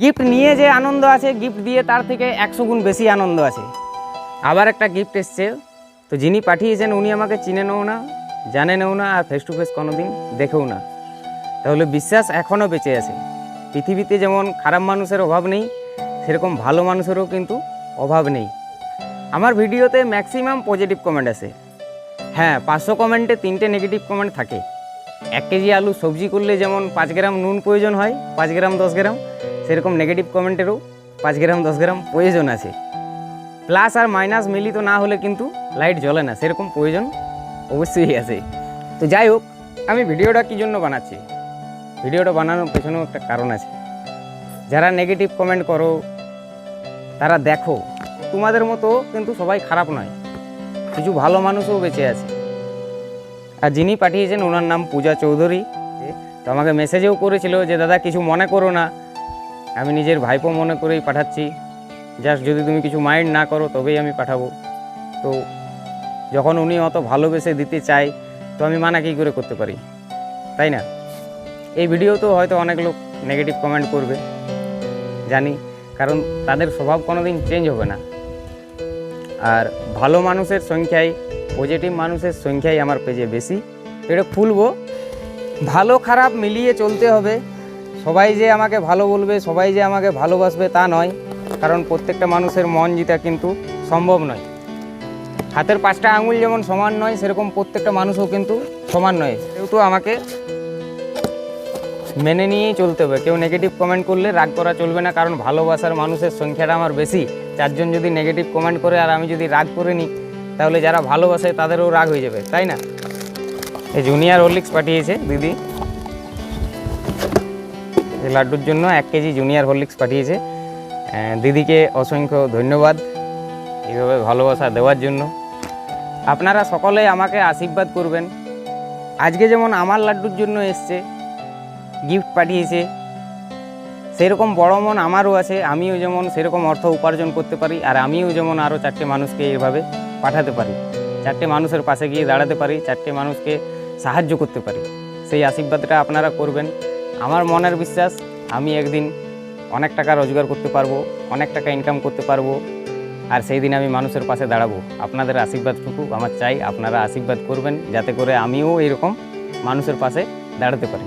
Gift নিয়ে যে আনন্দ আছে গিফট দিয়ে তার থেকে একশো গুণ বেশি আনন্দ আছে। আবার একটা গিফট এসছে, তো যিনি পাঠিয়েছেন উনি আমাকে চিনেনও না জানেনও না, আর ফেস টু ফেস কোনো দিন দেখেও না। তাহলে বিশ্বাস এখনও বেঁচে আছে। পৃথিবীতে যেমন খারাপ মানুষের অভাব নেই, সেরকম ভালো মানুষেরও কিন্তু অভাব নেই। আমার ভিডিওতে ম্যাক্সিমাম পজিটিভ কমেন্ট আসে হ্যাঁ পাঁচশো কমেন্টে তিনটে নেগেটিভ কমেন্ট থাকে। এক কেজি আলু সবজি করলে যেমন পাঁচ গ্রাম নুন প্রয়োজন হয়, পাঁচ গ্রাম, দশ গ্রাম সেরকম নেগেটিভ কমেন্টেরও পাঁচ গ্রাম, দশ গ্রাম প্রয়োজন আছে। প্লাস আর মাইনাস মিলিত না হলে কিন্তু লাইট জ্বলে না, সেরকম প্রয়োজন অবশ্যই আছে। তো যাই হোক, আমি ভিডিওটা কী জন্য বানাচ্ছি? ভিডিওটা বানানোর পেছনেও একটা কারণ আছে। যারা নেগেটিভ কমেন্ট করো, তারা দেখো, তোমাদের মতো কিন্তু সবাই খারাপ নয়। কিছু ভালো মানুষও বেঁচে আছে। আর যিনি পাঠিয়েছেন, ওনার নাম পূজা চৌধুরী। তো আমাকে মেসেজেও করেছিল যে, দাদা, কিছু মনে করো না। আমি নিজের ভাইপো মনে করেই পাঠাচ্ছি। জাস্ট যদি তুমি কিছু মাইন্ড না করো, তবেই আমি পাঠাবো। তো যখন উনি অত ভালোবেসে দিতে চায়, তো আমি মানা কী করে করতে পারি? তাই না? এই ভিডিওতেও হয়তো অনেক লোক নেগেটিভ কমেন্ট করবে। জানি, কারণ তাদের স্বভাব কোনো দিন চেঞ্জ হবে না। আর ভালো মানুষের সংখ্যায় পজিটিভ মানুষের সংখ্যাই আমার পেজে বেশি। এটা খুলবো ভালো খারাপ মিলিয়ে চলতে হবে। সবাই যে আমাকে ভালো বলবে, সবাই যে আমাকে ভালোবাসবে তা নয়। কারণ প্রত্যেকটা মানুষের মন জিতা কিন্তু সম্ভব নয়। হাতের পাঁচটা আঙুল যেমন সমান নয়, সেরকম প্রত্যেকটা মানুষও কিন্তু সমান নয়। সেহেতু আমাকে মেনে নিয়েই চলতে হবে। কেউ নেগেটিভ কমেন্ট করলে রাগ করা চলবে না, কারণ ভালোবাসার মানুষের সংখ্যাটা আমার বেশি। চারজন যদি নেগেটিভ কমেন্ট করে আর আমি যদি রাগ করে নিই, তাহলে যারা ভালোবাসে তাদেরও রাগ হয়ে যাবে, তাই না? এই জুনিয়র হরলিক্স পাঠিয়েছে, দিদি। লাড্ডুর জন্য এক কেজি জুনিয়র হরলিক্স পাঠিয়েছে। দিদিকে অসংখ্য ধন্যবাদ এইভাবে ভালোবাসা দেওয়ার জন্য। আপনারা সকলে আমাকে আশীর্বাদ করবেন। আজকে যেমন আমার লাড্ডুর জন্য এসছে গিফট পাঠিয়েছে, সেরকম বড় মন আমারও আছে, আমিও যেমন সেরকম অর্থ উপার্জন করতে পারি, আর আমিও যেমন আরও চারটে মানুষকে এভাবে পাঠাতে পারি, চারটে মানুষের পাশে গিয়ে দাঁড়াতে পারি, চারটে মানুষকে সাহায্য করতে পারি, সেই আশীর্বাদটা আপনারা করবেন। আমার মনের বিশ্বাস, আমি একদিন অনেক টাকা রোজগার করতে পারব, অনেক টাকা ইনকাম করতে পারব, আর সেই দিন আমি মানুষের পাশে দাঁড়াবো। আপনাদের আশীর্বাদটুকু আমার চাই, আপনারা আশীর্বাদ করবেন, যাতে করে আমিও এরকম মানুষের পাশে দাঁড়াতে পারি।